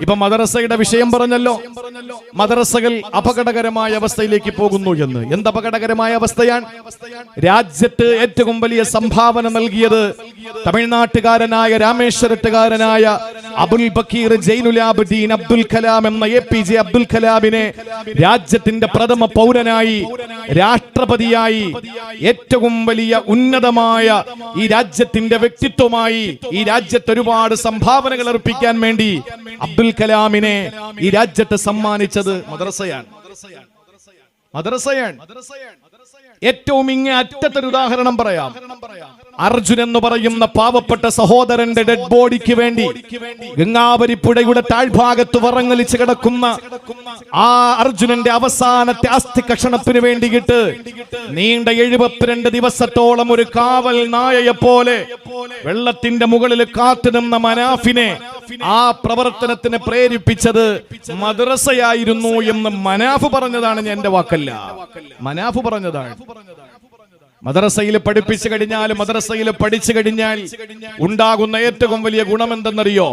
ഇപ്പൊ മദ്രസയുടെ വിഷയം പറഞ്ഞല്ലോ. മദ്രസകൾ അപകടകരമായ അവസ്ഥയിലേക്ക് പോകുന്നു എന്ന്. എന്ത് അപകടകരമായ അവസ്ഥയാണ്? രാജ്യത്ത് ഏറ്റവും വലിയ സംഭാവന നൽകിയത് തമിഴ്നാട്ടുകാരനായ രാമേശ്വരത്തുകാരനായ അബുൽ ബക്കീർ ജൈനുലാബുദ്ദീൻ അബ്ദുൽ കലാം എന്ന എ പി ജെ അബ്ദുൽ കലാമിനെ രാജ്യത്തിന്റെ പ്രഥമ പൗരനായി രാഷ്ട്രപതിയായി ഏറ്റവും വലിയ ഉന്നതമായ ഈ രാജ്യത്തിന്റെ വ്യക്തിത്വമായി ഈ രാജ്യത്ത് ഒരുപാട് സംഭാവനകൾ അർപ്പിക്കാൻ വേണ്ടി അബ്ദുൽ കലാമിനെ ഈ രാജ്യത്ത് സമ്മാനിച്ചത് മദ്രസയാണ്. മദ്രസയാണ്. ഏറ്റവും ഇങ്ങേ അറ്റത്തൊരു ഉദാഹരണം പറയാം. അർജുൻ എന്ന് പറയുന്ന പാവപ്പെട്ട സഹോദരന്റെ ഡെഡ് ബോഡിക്ക് വേണ്ടി ഗംഗാവരിപ്പുഴയുടെ താഴ്ഭാഗത്ത് വറങ്ങലിച്ച് കിടക്കുന്ന ആ അർജുനന്റെ അവസാനത്തെ അസ്ഥി കഷണത്തിന് വേണ്ടിയിട്ട് നീണ്ട എഴുപത്തിരണ്ട് ദിവസത്തോളം ഒരു കാവൽ നായയെ പോലെ വെള്ളത്തിന്റെ മുകളിൽ കാത്തുനിന്ന മനാഫിനെ ആ പ്രവർത്തനത്തിന് പ്രേരിപ്പിച്ചത് മദ്രസയായിരുന്നു എന്ന് മനാഫ് പറഞ്ഞതാണ് എന്റെ വാക്കല്ല. മനാഫ് പറഞ്ഞതാണ്. മദ്രസയിൽ പഠിപ്പിച്ചു കഴിഞ്ഞാൽ മദ്രസയിൽ പഠിച്ചു കഴിഞ്ഞാൽ ഉണ്ടാകുന്ന ഏറ്റവും വലിയ ഗുണം എന്തെന്നറിയോ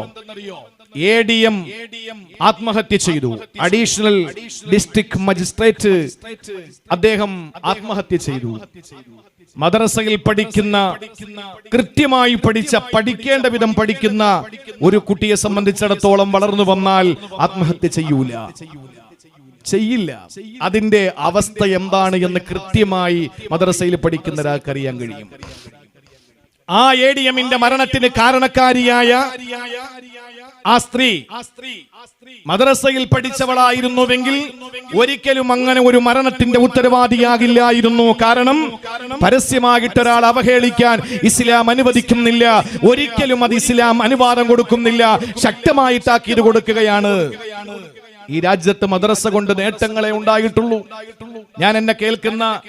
ആത്മഹത്യ ചെയ്തു. അഡീഷണൽ ഡിസ്ട്രിക്ട് മജിസ്ട്രേറ്റ് അദ്ദേഹം ആത്മഹത്യ ചെയ്തു. മദ്രസയിൽ പഠിക്കുന്ന കൃത്യമായി പഠിച്ച പഠിക്കേണ്ട വിധം പഠിക്കുന്ന ഒരു കുട്ടിയെ സംബന്ധിച്ചിടത്തോളം വളർന്നു വന്നാൽ ആത്മഹത്യ ചെയ്യൂല. ചെയ്യില്ല. അതിന്റെ അവസ്ഥ എന്താണ് എന്ന് കൃത്യമായി മദ്രസയിൽ പഠിക്കുന്ന ഒരാൾക്ക് അറിയാൻ കഴിയും. ആ എ ഡി എമ്മിന്റെ മരണത്തിന് കാരണക്കാരിയായ ആ സ്ത്രീ മദ്രസയിൽ പഠിച്ചവളായിരുന്നുവെങ്കിൽ ഒരിക്കലും അങ്ങനെ ഒരു മരണത്തിന്റെ ഉത്തരവാദിയാകില്ലായിരുന്നു. കാരണം പരസ്യമായിട്ട് ഒരാൾ അവഹേളിക്കാൻ ഇസ്ലാം അനുവദിക്കുന്നില്ല. ഒരിക്കലും അത് ഇസ്ലാം അനുവാദം കൊടുക്കുന്നില്ല. ശക്തമായിട്ടാക്കിയത് കൊടുക്കുകയാണ്. ഈ രാജ്യത്ത് മദ്രസ കൊണ്ട് നേട്ടങ്ങളെ ഉണ്ടായിട്ടുള്ളൂ. ഞാൻ എന്നെ കേൾക്കുന്ന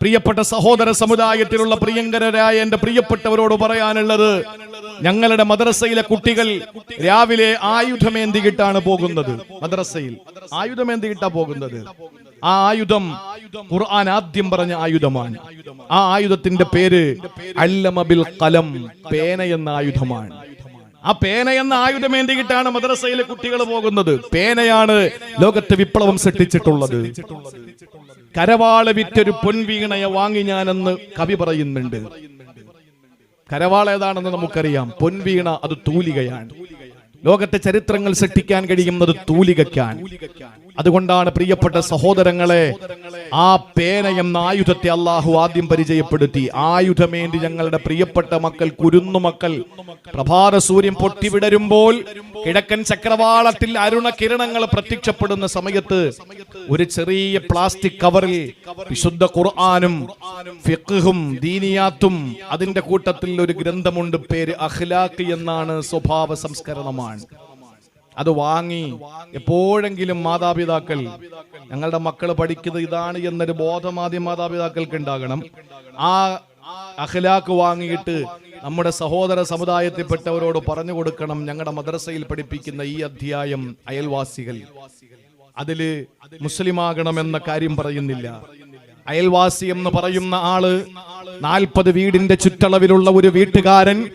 പ്രിയപ്പെട്ട സഹോദര സമുദായത്തിലുള്ള പ്രിയങ്കരായ എന്റെ പ്രിയപ്പെട്ടവരോട് പറയാനുള്ളത് ഞങ്ങളുടെ മദ്രസയിലെ കുട്ടികൾ രാവിലെ ആയുധമേന്തിയിട്ടാണ് പോകുന്നത്. മദ്രസയിൽ ആയുധമേന്തിയിട്ടാ പോകുന്നത്? ആ ആയുധം ഖുർആൻ ആദ്യം പറഞ്ഞ ആയുധമാണ്. ആ ആയുധത്തിന്റെ പേര് അല്ലമബിൽ കലം പേന എന്ന ആയുധമാണ്. ആ പേന എന്ന ആയുധം വേണ്ടിയിട്ടാണ് മദ്രസയിലെ കുട്ടികൾ പോകുന്നത്? പേനയാണ് ലോകത്ത് വിപ്ലവം സൃഷ്ടിച്ചിട്ടുള്ളത്. കരവാള വിറ്റൊരു പൊൻവീണയ വാങ്ങി ഞാനെന്ന് കവി പറയുന്നുണ്ട്. കരവാള ഏതാണെന്ന് നമുക്കറിയാം. പൊൻവീണ അത് തൂലികയാണ്. ലോകത്തെ ചരിത്രങ്ങൾ സൃഷ്ടിക്കാൻ കഴിയുന്നത് തൂലികയ്ക്കാൻ അതുകൊണ്ടാണ് പ്രിയപ്പെട്ട സഹോദരങ്ങളെ ആ പേന എന്ന ആയുധത്തെ അള്ളാഹു ആദ്യം പരിചയപ്പെടുത്തി. ആയുധമേന്തി ഞങ്ങളുടെ പ്രിയപ്പെട്ട മക്കൾ കുരുന്നു മക്കൾ പ്രഭാത സൂര്യൻ പൊട്ടിവിടരുമ്പോൾ കിഴക്കൻ ചക്രവാളത്തിൽ അരുണ കിരണങ്ങൾ പ്രത്യക്ഷപ്പെടുന്ന സമയത്ത് ഒരു ചെറിയ പ്ലാസ്റ്റിക് കവറിൽ വിശുദ്ധ ഖുർആാനും ഫിഖും ദീനിയാത്തും അതിന്റെ കൂട്ടത്തിൽ ഒരു ഗ്രന്ഥമുണ്ട് പേര് അഖ്ലാഖ് എന്നാണ് സ്വഭാവ സംസ്കരണമാണ് അത് വാങ്ങി. എപ്പോഴെങ്കിലും മാതാപിതാക്കൾ ഞങ്ങളുടെ മക്കൾ പഠിക്കുന്നത് ഇതാണ് എന്നൊരു ബോധം ആദ്യം മാതാപിതാക്കൾക്ക് ഉണ്ടാകണം. ആ അഖ്ലാഖ് വാങ്ങിയിട്ട് നമ്മുടെ സഹോദര സമുദായത്തിൽപ്പെട്ടവരോട് പറഞ്ഞു കൊടുക്കണം ഞങ്ങളുടെ മദ്രസയിൽ പഠിപ്പിക്കുന്ന ഈ അധ്യായം അയൽവാസികൾ. അതിൽ മുസ്ലിമാകണമെന്ന കാര്യം പറയുന്നില്ല. അയൽവാസി എന്ന് പറയുന്ന ആൾ നാൽപ്പത് വീടിന്റെ ചുറ്റളവിലുള്ള ഒരു വീട്ടുകാരൻ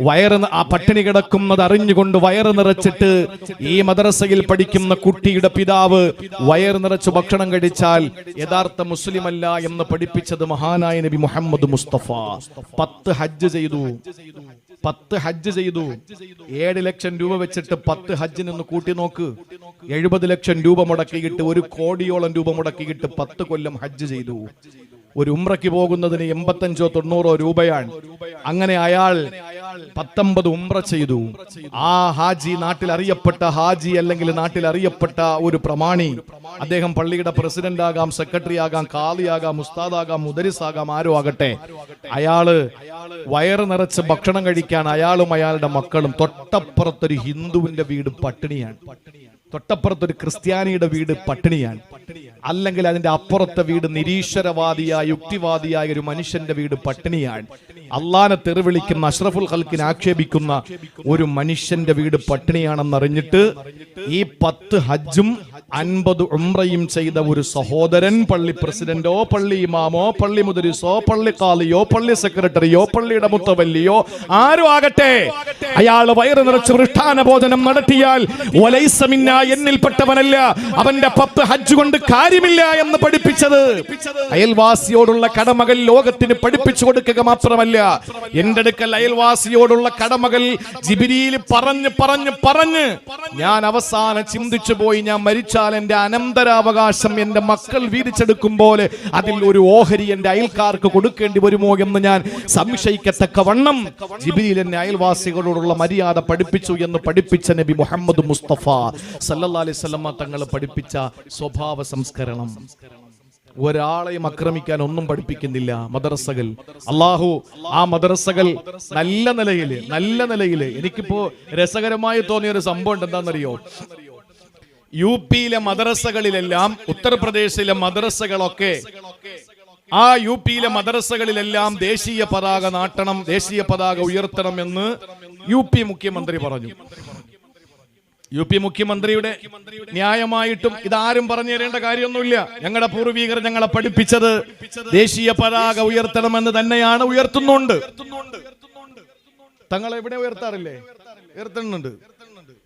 വയറ് ആ പട്ടിണി കിടക്കുന്നത് അറിഞ്ഞുകൊണ്ട് വയറ് നിറച്ചിട്ട് ഈ മദ്രസയിൽ പഠിക്കുന്ന കുട്ടിയുടെ പിതാവ് വയറ് നിറച്ച് ഭക്ഷണം കഴിച്ചാൽ യഥാർത്ഥ മുസ്ലിം അല്ല എന്ന് പഠിപ്പിച്ചത് മഹാനായ നബി മുഹമ്മദ് മുസ്തഫ. പത്ത് ഹജ്ജ് ചെയ്തു. പത്ത് ഹജ്ജ് ചെയ്തു. ഏഴ് ലക്ഷം രൂപ വെച്ചിട്ട് പത്ത് ഹജ്ജിനൊന്ന് കൂട്ടി നോക്ക്. എഴുപത് ലക്ഷം രൂപ മുടക്കിയിട്ട് ഒരു കോടിയോളം രൂപ മുടക്കിയിട്ട് പത്ത് കൊല്ലം ഹജ്ജ് ചെയ്തു. ഒരു ഉംറയ്ക്ക് പോകുന്നതിന് എൺപത്തഞ്ചോ തൊണ്ണൂറോ രൂപയാണ്. അങ്ങനെ അയാൾ പത്തൊമ്പത് ഉംറ ചെയ്തു. ആ ഹാജി നാട്ടിൽ അറിയപ്പെട്ട ഹാജി അല്ലെങ്കിൽ നാട്ടിൽ അറിയപ്പെട്ട ഒരു പ്രമാണി. അദ്ദേഹം പള്ളിയുടെ പ്രസിഡന്റ് ആകാം സെക്രട്ടറി ആകാം കാളിയാകാം ഉസ്താദാകാം മുദരിസാകാം ആരോ ആകട്ടെ. അയാൾ വയറ് നിറച്ച് ഭക്ഷണം കഴിക്കാൻ അയാളും അയാളുടെ മക്കളും തൊട്ടപ്പുറത്തൊരു ഹിന്ദുവിന്റെ വീട് പട്ടിണിയാണ്. തൊട്ടപ്പുറത്തൊരു ക്രിസ്ത്യാനിയുടെ വീട് പട്ടിണിയാണ്. അല്ലെങ്കിൽ അതിന്റെ അപ്പുറത്തെ വീട് നിരീശ്വരവാദിയായ യുക്തിവാദിയായ ഒരു മനുഷ്യന്റെ വീട് പട്ടിണിയാണ്. അള്ളാനെ തെറിവിളിക്കുന്ന അഷ്റഫുൽ ഹൽക്കിനെ ആക്ഷേപിക്കുന്ന ഒരു മനുഷ്യന്റെ വീട് പട്ടിണിയാണെന്നറിഞ്ഞിട്ട് ഈ പത്ത് ഹജ്ജും അൻപത് ഉംറയും ചെയ്ത ഒരു സഹോദരൻ പള്ളി പ്രസിഡന്റോ പള്ളി ഇമാമോ പള്ളി മുദരിസോ പള്ളി കാളിയോ പള്ളി സെക്രട്ടറിയോ പള്ളിയുടെ മുത്തവല്ലിയോ ആരും ആകട്ടെ. അയാൾ വയറ് നിറച്ച് വൃഷ്ടാന ഭോജനം നടത്തിയാൽ എന്നിൽപ്പെട്ടവനല്ല. അവന്റെ പത്ത് ഹജ്ജ് കൊണ്ട് കാര്യമില്ല എന്ന് പഠിപ്പിച്ചത്. അയൽവാസിയോടുള്ള കടമകൾ ലോകത്തിന് പഠിപ്പിച്ചു കൊടുക്കുക മാത്രമല്ല. എന്റെ അടുക്കൽ അയൽവാസിയോടുള്ള കടമകൾ ജിബിരിയിൽ പറഞ്ഞ് പറഞ്ഞ് പറഞ്ഞ് ഞാൻ അവസാനം ചിന്തിച്ചു പോയി. ഞാൻ മരിച്ചാൽ എന്റെ അനന്തരാവകാശം എന്റെ മക്കൾ വീതിച്ചെടുക്കും പോലെ അതിൽ ഒരു ഓഹരി എന്റെ അയൽക്കാർക്ക് കൊടുക്കേണ്ടി വരുമോ എന്ന് ഞാൻ സംശയിക്കത്തക്ക വണ്ണം ജിബിരിയിൽ എന്നെ അയൽവാസികളോടുള്ള മര്യാദ പഠിപ്പിച്ചു എന്ന് പഠിപ്പിച്ച നബി മുഹമ്മദ് മുസ്തഫ സല്ലല്ലാഹു അലൈഹി തങ്ങൾ പഠിപ്പിച്ച സ്വഭാവ സംസ്കരണം. ഒരാളെയും ആക്രമിക്കാൻ ഒന്നും പഠിപ്പിക്കുന്നില്ല മദ്രസകൾ. അള്ളാഹു ആ മദ്രസകൾ നല്ല നിലയിൽ നല്ല നിലയിൽ എനിക്കിപ്പോ രസകരമായി തോന്നിയ ഒരു സംഭവം ഉണ്ട് എന്താണെന്നറിയോ യു പിയിലെ മദ്രസകളിലെല്ലാം ഉത്തർപ്രദേശിലെ മദ്രസകളൊക്കെ ആ യു പിയിലെ മദ്രസകളിലെല്ലാം ദേശീയ പതാക നാട്ടണം ദേശീയ പതാക ഉയർത്തണം എന്ന് യു പി മുഖ്യമന്ത്രി പറഞ്ഞു. യു പി മുഖ്യമന്ത്രിയുടെ ന്യായമായിട്ടും ഇതാരും പറഞ്ഞു തരേണ്ട കാര്യമൊന്നുമില്ല. ഞങ്ങളുടെ പൂർവീകർ ഞങ്ങളെ പഠിപ്പിച്ചത് ദേശീയ പതാക ഉയർത്തണമെന്ന് തന്നെയാണ് ഉയർത്തുന്നുണ്ട്. തങ്ങൾ എവിടെ ഉയർത്താറില്ലേ? ഉയർത്തുന്നുണ്ട്.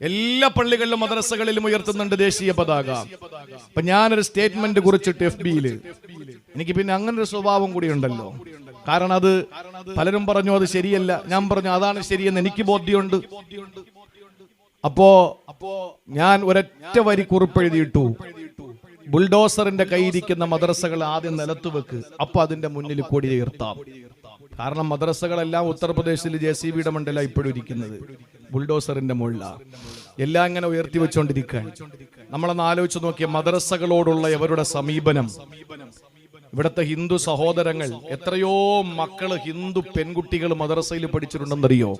എല്ലാ പള്ളികളിലും മദ്രസകളിലും ഉയർത്തുന്നുണ്ട് ദേശീയ പതാക. അപ്പൊ ഞാനൊരു സ്റ്റേറ്റ്മെന്റ് കുറിച്ചിട്ട് എഫ് ബിയിൽ എനിക്ക് പിന്നെ അങ്ങനെ ഒരു സ്വഭാവം കൂടി ഉണ്ടല്ലോ. കാരണം അത് പലരും പറഞ്ഞു അത് ശരിയല്ല. ഞാൻ പറഞ്ഞു അതാണ് ശരിയെന്ന് എനിക്ക് ബോധ്യമുണ്ട്. അപ്പോ അപ്പോ ഞാൻ ഒരൊറ്റ വരി കുറിപ്പെഴുതിയിട്ടു. ബുൾഡോസറിന്റെ കയ്യിരിക്കുന്ന മദ്രസകൾ ആദ്യം നിലത്ത് വെക്ക് അപ്പൊ അതിന്റെ മുന്നിൽ കൊടി ഉയർത്താം. കാരണം മദ്രസകളെല്ലാം ഉത്തർപ്രദേശിൽ ജെ സി ബിയുടെ മണ്ഡല ഇപ്പോഴും ഇരിക്കുന്നത്. ബുൾഡോസറിന്റെ മുകളില. എല്ലാം ഇങ്ങനെ ഉയർത്തി വെച്ചോണ്ടിരിക്കാൻ നമ്മളൊന്ന് ആലോചിച്ച് നോക്കിയ മദ്രസകളോടുള്ള ഇവരുടെ സമീപനം. ഇവിടുത്തെ ഹിന്ദു സഹോദരങ്ങൾ എത്രയോ മക്കൾ ഹിന്ദു പെൺകുട്ടികൾ മദ്രസയിൽ പഠിച്ചിട്ടുണ്ടെന്നറിയോ?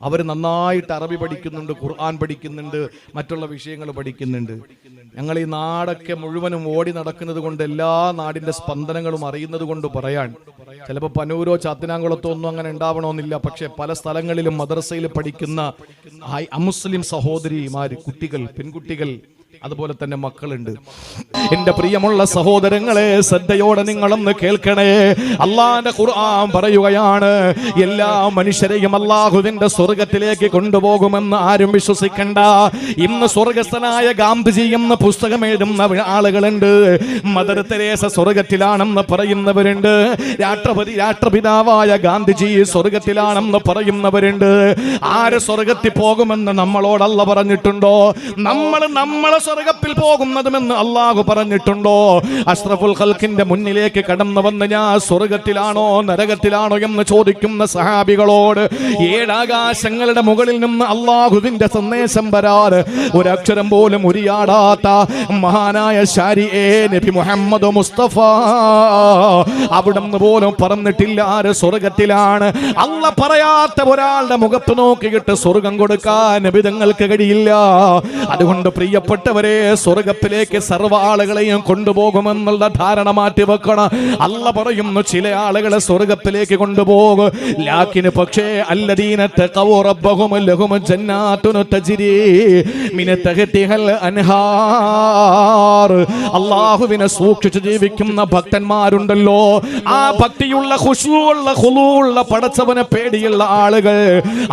അവർ നന്നായിട്ട് അറബി പഠിക്കുന്നുണ്ട് ഖുർആൻ പഠിക്കുന്നുണ്ട് മറ്റുള്ള വിഷയങ്ങൾ പഠിക്കുന്നുണ്ട്. ഞങ്ങൾ ഈ നാടൊക്കെ മുഴുവനും ഓടി നടക്കുന്നത് കൊണ്ട് എല്ലാ നാടിന്റെ സ്പന്ദനങ്ങളും അറിയുന്നത് കൊണ്ട് പറയാൻ ചിലപ്പോൾ പനൂരോ ചാത്തിനാങ്കുളത്തോ ഒന്നും അങ്ങനെ ഉണ്ടാവണമെന്നില്ല പക്ഷെ പല സ്ഥലങ്ങളിലും മദ്രസയിൽ പഠിക്കുന്ന അമുസ്ലിം സഹോദരിമാര് കുട്ടികൾ പെൺകുട്ടികൾ അതുപോലെ തന്നെ മക്കളുണ്ട്. എന്റെ പ്രിയമുള്ള സഹോദരങ്ങളെ ശ്രദ്ധയോടെ നിങ്ങളൊന്ന് കേൾക്കണേ. അള്ളാന്റെ ഖുർആൻ പറയുകയാണ് എല്ലാ മനുഷ്യരെയും അള്ളാഹുവിന്റെ സ്വർഗത്തിലേക്ക് കൊണ്ടുപോകുമെന്ന് ആരും വിശ്വസിക്കണ്ട. ഇന്ന് സ്വർഗസ്ഥനായ ഗാന്ധിജി എന്ന പുസ്തകം എഴുതുന്ന ആളുകളുണ്ട്. മദർ തെരേസ സ്വർഗത്തിലാണെന്ന് പറയുന്നവരുണ്ട്. രാഷ്ട്രപതി രാഷ്ട്രപിതാവായ ഗാന്ധിജി സ്വർഗത്തിലാണെന്ന് പറയുന്നവരുണ്ട്. ആര് സ്വർഗത്തിൽ പോകുമെന്ന് നമ്മളോടല്ല പറഞ്ഞിട്ടുണ്ടോ? നമ്മൾ നമ്മളെ സ്വർഗത്തിൽ പോകുന്നതുമെന്ന് അള്ളാഹു പറഞ്ഞിട്ടുണ്ടോ? അഷ്റഫുൽ ഖൽക്കിന്റെ മുന്നിലേക്ക് കടന്നു വന്ന് ഞാൻ സ്വർഗത്തിലാണോ നരകത്തിലാണോ എന്ന് ചോദിക്കുന്ന സഹാബികളോട് ഏഴാകാശങ്ങളുടെ മുകളിൽ നിന്ന് അള്ളാഹുവിന്റെ സന്ദേശം വരാറ്. ഒരക്ഷരം പോലും ഉരിയാടാത്ത മഹാനായ ശാരി നബി മുഹമ്മദ് മുസ്തഫ അവിടുന്ന് പോലും പറഞ്ഞിട്ടില്ല ആര് സ്വർഗത്തിലാണ്. അല്ല പറയാത്ത ഒരാളുടെ മുഖത്ത് നോക്കിയിട്ട് സ്വർഗം കൊടുക്കാൻ നബിതങ്ങൾക്ക് കഴിയില്ല. അതുകൊണ്ട് പ്രിയപ്പെട്ടവരെ സ്വർഗത്തിലേക്ക് സർവ ആളുകളെയും കൊണ്ടുപോകുമെന്നുള്ള ധാരണ മാറ്റി വെക്കണം. അല്ല പറയുന്നു ചില ആളുകളെ സ്വർഗത്തിലേക്ക് കൊണ്ടുപോകും. ലാക്കിന് പക്ഷേ അല്ലദീനത്തെ ലഹും അൻഹാർ. അല്ലാഹുവിനെ സൂക്ഷിച്ച് ജീവിക്കുന്ന ഭക്തന്മാരുണ്ടല്ലോ. ആ ഭക്തിയുള്ള ഖുശൂഉള്ള ഖുളൂഉള്ള പടച്ചവനെ പേടിയുള്ള ആളുകൾ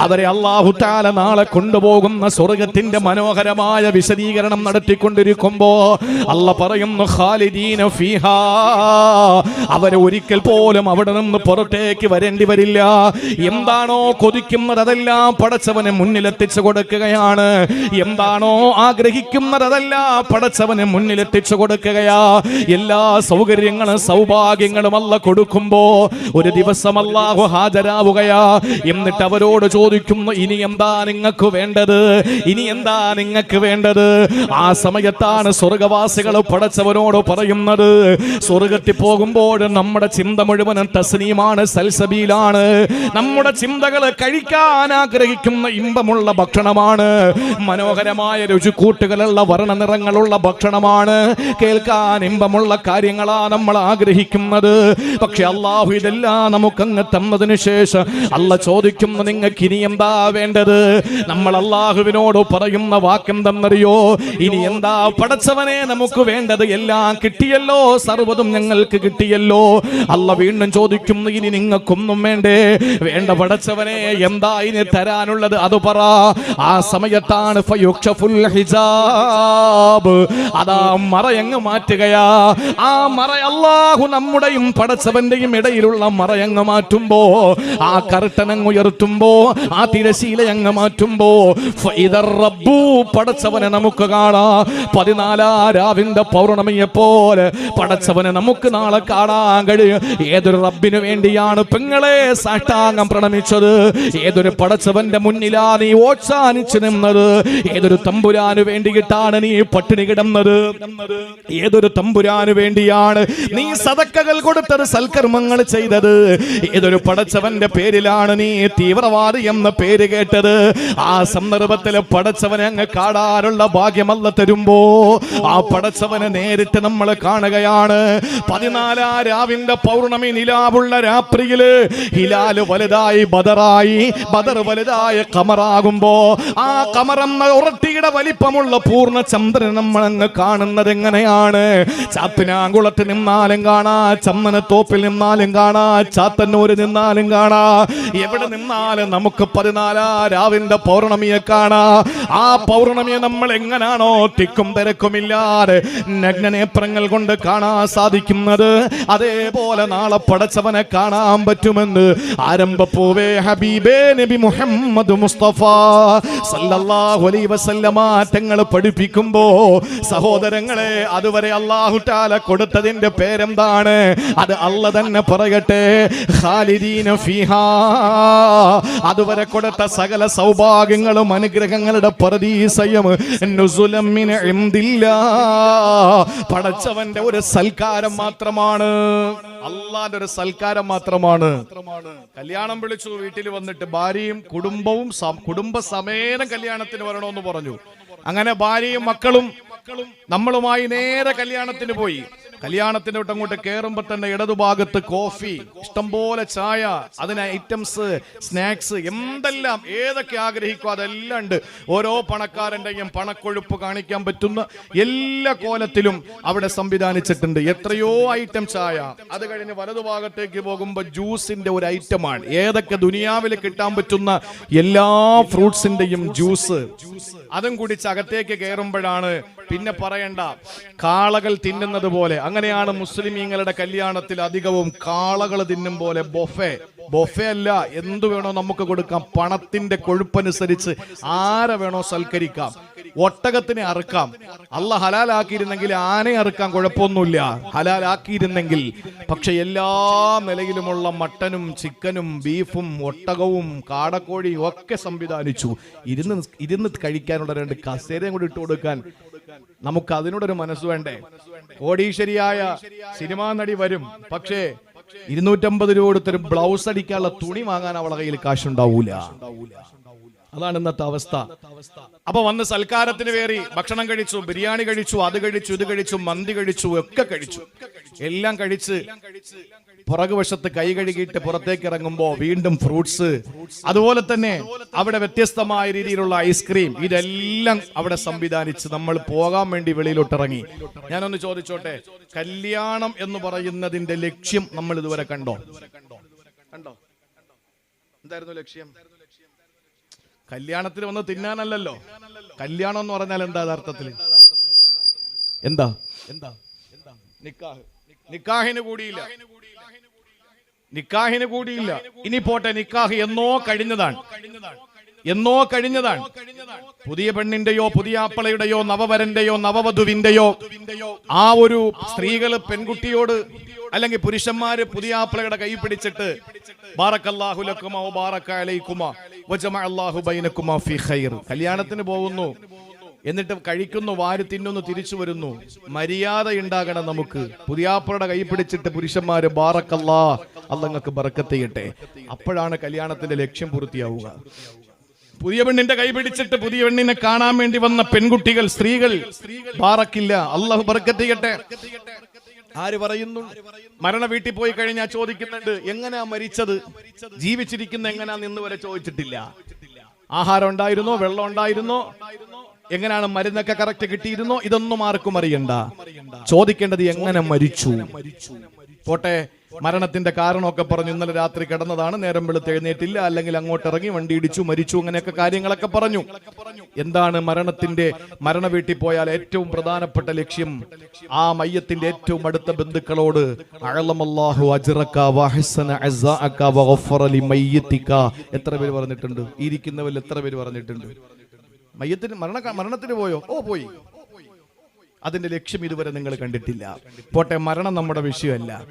അവരെ അല്ലാഹു തആല നാളെ കൊണ്ടുപോകുന്ന സ്വർഗത്തിന്റെ മനോഹരമായ വിശദീകരണം നടത്തിക്കൊണ്ടിരിക്കുമ്പോ അല്ല പറയുന്നു ഖാലിദീന അവരെ ഒരിക്കൽ പോലും അവിടെ നിന്ന് പുറത്തേക്ക് വരേണ്ടി വരില്ല. എന്താണോ കൊതിക്കുന്നത് അതെല്ലാം പടച്ചവനെ മുന്നിലെത്തിച്ചു കൊടുക്കുകയാണ്. എന്താണോ ആഗ്രഹിക്കുന്നത് അതെല്ലാം പടച്ചവനെ മുന്നിലെത്തിച്ചു കൊടുക്കുകയാ. എല്ലാ സൗകര്യങ്ങളും സൗഭാഗ്യങ്ങളും അല്ല കൊടുക്കുമ്പോ ഒരു ദിവസം അല്ലാഹു ഹാജരാവുകയാ. എന്നിട്ട് അവരോട് ചോദിക്കുന്നു ഇനി എന്താ നിങ്ങൾക്ക് വേണ്ടത്? ഇനി എന്താ നിങ്ങൾക്ക് വേണ്ടത്? സമയത്താണ് സ്വർഗവാസികൾ പടച്ചവനോട് പറയുന്നത്. സ്വർഗത്തിൽ പോകുമ്പോൾ നമ്മുടെ ചിന്ത മുഴുവനും തസ്നീമാണ് സൽസബീലാണ്. നമ്മുടെ ചിന്തകൾ കഴിക്കാൻ ആഗ്രഹിക്കുന്ന ഇമ്പമുള്ള ഭക്ഷണമാണ്. മനോഹരമായ രുചിക്കൂട്ടുകളുള്ള വർണനിറങ്ങളുള്ള ഭക്ഷണമാണ്. കേൾക്കാൻ ഇമ്പമുള്ള കാര്യങ്ങളാണ് നമ്മൾ ആഗ്രഹിക്കുന്നത്. പക്ഷെ അള്ളാഹു ഇതെല്ലാം നമുക്കങ്ങ് തന്നതിന് ശേഷം അല്ല ചോദിക്കുന്ന നിങ്ങൾക്ക് ഇനി എന്താ വേണ്ടത്? നമ്മൾ അള്ളാഹുവിനോട് പറയുന്ന വാക്കെന്തെന്നറിയോ? ഇനി എന്താ പടച്ചവനെ നമുക്ക് വേണ്ടത്? എല്ലാം കിട്ടിയല്ലോ സർവതും ഞങ്ങൾക്ക് കിട്ടിയല്ലോ. അല്ല വീണ്ടും ചോദിക്കുന്നു ഇനി നിങ്ങൾക്കൊന്നും വേണ്ടേ? വേണ്ട പടച്ചവനെ എന്താ ഇനി തരാനുള്ളത്? അത് പറ. ആ സമയത്താണ് ഹിജാബ്. അതാ മറയങ്ങ് മാറ്റുകയാ. ആ മറ അള്ളാഹു നമ്മുടെയും പടച്ചവന്റെയും ഇടയിലുള്ള മറയങ്ങ് മാറ്റുമ്പോ ആ കർട്ടനങ്ങ് ഉയർത്തുമ്പോ ആ തിരശീല അങ്ങ് മാറ്റുമ്പോ പടച്ചവനെ നമുക്ക് കാണാ. പതിനാലാ രാവിന്റെ പൗർണമിയെ പോലെ പടച്ചവനെ നമുക്ക് നാളെ കാണാൻ കഴിയും. ഏതൊരു റബ്ബിനു വേണ്ടിയാണ് പെങ്ങളെ സാഷ്ടാംഗം പ്രണമിച്ചത്? ഏതൊരു പടച്ചവന്റെ മുന്നിലാ നീ ഓച്ചാനിച്ചു നിന്നത്? ഏതൊരു തമ്പുരാന് വേണ്ടിയിട്ടാണ് നീ പട്ടിണി കിടന്നത്? ഏതൊരു തമ്പുരാന് വേണ്ടിയാണ് നീ സതക്കകൾ കൊടുത്തത് സൽക്കർമ്മങ്ങൾ ചെയ്തത്? ഏതൊരു പടച്ചവന്റെ പേരിലാണ് നീ തീവ്രവാദി എന്ന പേര് കേട്ടത്? ആ സന്ദർഭത്തിൽ പടച്ചവനെ അങ്ങ് കാണാനുള്ള ഭാഗ്യമല്ല തരുമ്പോ ആ പടച്ചവനെ നേരിട്ട് നമ്മൾ കാണുകയാണ്. പതിനാലാ രാവിന്റെ പൗർണമി നിലാവുള്ള രാത്രിയിൽ ഹിലാൽ വലുതായി ബദറായി ബദർ വലുതായ കമറാകുമ്പോ ആ കമറെന്ന ഉറട്ടിയുടെ വലിപ്പമുള്ള പൂർണ ചന്ദ്രൻ നമ്മൾ അങ്ങ് കാണുന്നത് എങ്ങനെയാണ്? ചാപ്പിനാങ്കുളത്ത് നിന്നാലും കാണാ ചമ്മനത്തോപ്പിൽ നിന്നാലും കാണാ ചാത്തന്നൂര് നിന്നാലും കാണാ എവിടെ നിന്നാലും നമുക്ക് പതിനാലാ രാവിന്റെ പൗർണമിയെ കാണാ. ആ പൗർണമിയെ നമ്മൾ എങ്ങനാണോ തിക്കും തിരക്കുമില്ലാതെ നഗ്നനേത്രങ്ങൾ കൊണ്ട് കാണാൻ സാധിക്കുന്നത്. അതേപോലെ നാളെ പടച്ചവനെ കാണാൻ പറ്റുമെന്ന് ആരംഭപ്പൂവേ ഹബീബേ നബി മുഹമ്മദ് മുസ്തഫ സല്ലല്ലാഹു അലൈഹി വസല്ലമ തങ്ങൾ പഠിപ്പിക്കുമ്പോ സഹോദരങ്ങളെ അതുവരെ അല്ലാഹു തആല കൊടുത്തതിന്റെ പേരെന്താണ്? അത് അല്ല തന്നെ പറയട്ടെ. ഖാലിദീന ഫീഹാ. അതുവരെ കൊടുത്ത സകല സൗഭാഗ്യങ്ങളും അനുഗ്രഹങ്ങളുടെ പ്രതീസയും നുസുലം. പടച്ചവന്റെ ഒരു സൽക്കാരം മാത്രമാണ്. അല്ലാന്റെ ഒരു സൽക്കാരം മാത്രമാണ്. കല്യാണം വിളിച്ചു വീട്ടിൽ വന്നിട്ട് ഭാര്യയും കുടുംബവും കുടുംബ സമേതം കല്യാണത്തിന് വരണമെന്ന് പറഞ്ഞു. അങ്ങനെ ഭാര്യയും മക്കളും നമ്മളുമായി നേരെ കല്യാണത്തിന് പോയി. കല്യാണത്തിന്റെ അങ്ങോട്ട് കയറുമ്പോ തന്നെ ഇടതുഭാഗത്ത് കോഫി ഇഷ്ടംപോലെ ചായ അതിന് ഐറ്റംസ് സ്നാക്സ് എന്തെല്ലാം ഏതൊക്കെ ആഗ്രഹിക്കോ അതെല്ലാം ഉണ്ട്. ഓരോ പണക്കാരന്റെയും പണക്കൊഴുപ്പ് കാണിക്കാൻ പറ്റുന്ന എല്ലാ കോലത്തിലും അവിടെ സംവിധാനിച്ചിട്ടുണ്ട്. എത്രയോ ഐറ്റം ചായ. അത് കഴിഞ്ഞ് വലതുഭാഗത്തേക്ക് പോകുമ്പോൾ ജ്യൂസിന്റെ ഒരു ഐറ്റമാണ് ഏതൊക്കെ ദുനിയാവിൽ കിട്ടാൻ പറ്റുന്ന എല്ലാ ഫ്രൂട്ട്സിന്റെയും ജ്യൂസ് അതും കുടിച്ച് അകത്തേക്ക് കയറുമ്പോഴാണ് പിന്നെ പറയണ്ട കാളകൾ തിന്നുന്നത് പോലെ. അങ്ങനെയാണ് മുസ്ലിമീങ്ങളുടെ കല്യാണത്തിൽ അധികവും കാളകൾ തിന്നും പോലെ ബൊഫെ ബൊഫെ അല്ല എന്തു വേണോ നമുക്ക് കൊടുക്കാം. പണത്തിന്റെ കൊഴുപ്പനുസരിച്ച് ആരെ വേണോ സൽക്കരിക്കാം. ഒട്ടകത്തിനെ അറുക്കാം. അല്ല ഹലാലാക്കിയിരുന്നെങ്കിൽ ആനയെ അറുക്കാൻ കുഴപ്പമൊന്നുമില്ല. ഹലാലാക്കിയിരുന്നെങ്കിൽ പക്ഷെ എല്ലാ നിലയിലുമുള്ള മട്ടനും ചിക്കനും ബീഫും ഒട്ടകവും കാടക്കോഴിയും ഒക്കെ സംവിധാനിച്ചു. ഇരുന്ന് ഇരുന്ന് കഴിക്കാനുള്ള രണ്ട് കസേരയും കൂടി ഇട്ട് കൊടുക്കാൻ നമുക്ക് അതിനോടൊരു മനസ്സ് വേണ്ടേ? കോടീശ്വരിയായ സിനിമാ നടി വരും. പക്ഷേ ഇരുന്നൂറ്റമ്പത് രൂപ കൊടുത്തൊരു ബ്ലൗസ് അടിക്കാനുള്ള തുണി വാങ്ങാൻ അവളെ കയ്യിൽ കാശുണ്ടാവൂല. അതാണ് ഇന്നത്തെ അവസ്ഥ. അപ്പൊ വന്ന് സൽക്കാരത്തിന് വേറി ഭക്ഷണം കഴിച്ചു ബിരിയാണി കഴിച്ചു അത് കഴിച്ചു ഇത് കഴിച്ചു മന്തി കഴിച്ചു ഒക്കെ കഴിച്ചു. എല്ലാം കഴിച്ച് പുറകുവശത്ത് കൈ കഴുകിയിട്ട് പുറത്തേക്ക് ഇറങ്ങുമ്പോൾ വീണ്ടും ഫ്രൂട്ട്സ് അതുപോലെ തന്നെ അവിടെ വ്യത്യസ്തമായ രീതിയിലുള്ള ഐസ്ക്രീം ഇതെല്ലാം അവിടെ സംവിധാനിച്ച് നമ്മൾ പോകാൻ വേണ്ടി വെളിയിലോട്ട് ഇറങ്ങി ഞാനൊന്ന് ചോദിച്ചോട്ടെ കല്യാണം എന്ന് പറയുന്നതിന്റെ ലക്ഷ്യം നമ്മൾ ഇതുവരെ കണ്ടോ? കണ്ടോ? എന്തായിരുന്നു ലക്ഷ്യം? കല്യാണത്തിന് വന്ന് തിന്നാനല്ലല്ലോ. കല്യാണം എന്ന് പറഞ്ഞാൽ എന്താ യഥാർത്ഥത്തിൽ എന്താ? എന്താ? നിക്കാഹ്. നിക്കാഹിന് കൂടിയില്ല. നിക്കാഹിന് കൂടിയില്ല. ഇനി പോട്ടെ നിക്കാഹ് എന്നോ കഴിഞ്ഞതാണ്. എന്നോ കഴിഞ്ഞതാണ്. പുതിയ പെണ്ണിന്റെയോ പുതിയ ആപ്പളയുടെയോ നവവരന്റെയോ നവവധുവിന്റെയോ ആ ഒരു സ്ത്രീകൾ പെൺകുട്ടിയോട് അല്ലെങ്കിൽ പുരുഷന്മാര് പുതിയ ആപ്പിളയുടെ കൈ പിടിച്ചിട്ട് ബാറക്കല്ലാഹുലക്കുമോ ബാറക്ക അലൈക്കുമ വജമ അല്ലാഹു ബൈനക്കുമ ഫി ഖൈർ. കല്യാണത്തിന് പോകുന്നു. എന്നിട്ട് കഴിക്കുന്നു വാരി തിന്നുന്നു തിരിച്ചു വരുന്നു. മര്യാദ ഉണ്ടാകണം നമുക്ക്. പുതിയാപ്പറുടെ കൈ പിടിച്ചിട്ട് പുരുഷന്മാര് ബാറക്കല്ലാ അല്ലങ്ങൾക്ക് ബറക്കത്തെയ്യട്ടെ അപ്പോഴാണ് കല്യാണത്തിന്റെ ലക്ഷ്യം പൂർത്തിയാവുക. പുതിയ പെണ്ണിന്റെ കൈ പിടിച്ചിട്ട് പുതിയ പെണ്ണിനെ കാണാൻ വേണ്ടി വന്ന പെൺകുട്ടികൾ സ്ത്രീകൾ ബാറക്കില്ല. അള്ളാഹു ബറക്കത്തെയ്യട്ടെ ആര് പറയുന്നു? മരണ വീട്ടിൽ പോയി കഴിഞ്ഞാൽ ചോദിക്കുന്നുണ്ട് എങ്ങനെയാ മരിച്ചത്? ജീവിച്ചിരിക്കുന്ന എങ്ങനെയാ നിന്ന് വരെ ചോദിച്ചിട്ടില്ല. ആഹാരം ഉണ്ടായിരുന്നോ? വെള്ളം ഉണ്ടായിരുന്നോ? എങ്ങനെയാണ് മരുന്നൊക്കെ കറക്റ്റ് കിട്ടിയിരുന്നോ? ഇതൊന്നും ആർക്കും അറിയണ്ട. ചോദിക്കേണ്ടത് എങ്ങനെ മരിച്ചു? പോട്ടെ മരണത്തിന്റെ കാരണമൊക്കെ പറഞ്ഞു ഇന്നലെ രാത്രി കിടന്നതാണ്. നേരം വെളുത്ത് എഴുന്നേറ്റില്ല അല്ലെങ്കിൽ അങ്ങോട്ട് ഇറങ്ങി വണ്ടി ഇടിച്ചു മരിച്ചു അങ്ങനെയൊക്കെ കാര്യങ്ങളൊക്കെ പറഞ്ഞു. എന്താണ് മരണത്തിന്റെ മരണ വീട്ടിൽ പോയാൽ ഏറ്റവും പ്രധാനപ്പെട്ട ലക്ഷ്യം? ആ മയ്യത്തിന്റെ ഏറ്റവും അടുത്ത ബന്ധുക്കളോട് എത്ര പേര് പറഞ്ഞിട്ടുണ്ട്? ഇരിക്കുന്നവരിൽ എത്ര പേര് പറഞ്ഞിട്ടുണ്ട്? മയ്യത്തിന് മരണ മരണത്തിന് പോയോ? ഓ പോയി. അതിന്റെ ലക്ഷ്യം ഇതുവരെ നിങ്ങൾ കണ്ടിട്ടില്ല. പോട്ടെ മരണം നമ്മുടെ വിഷയമല്ല.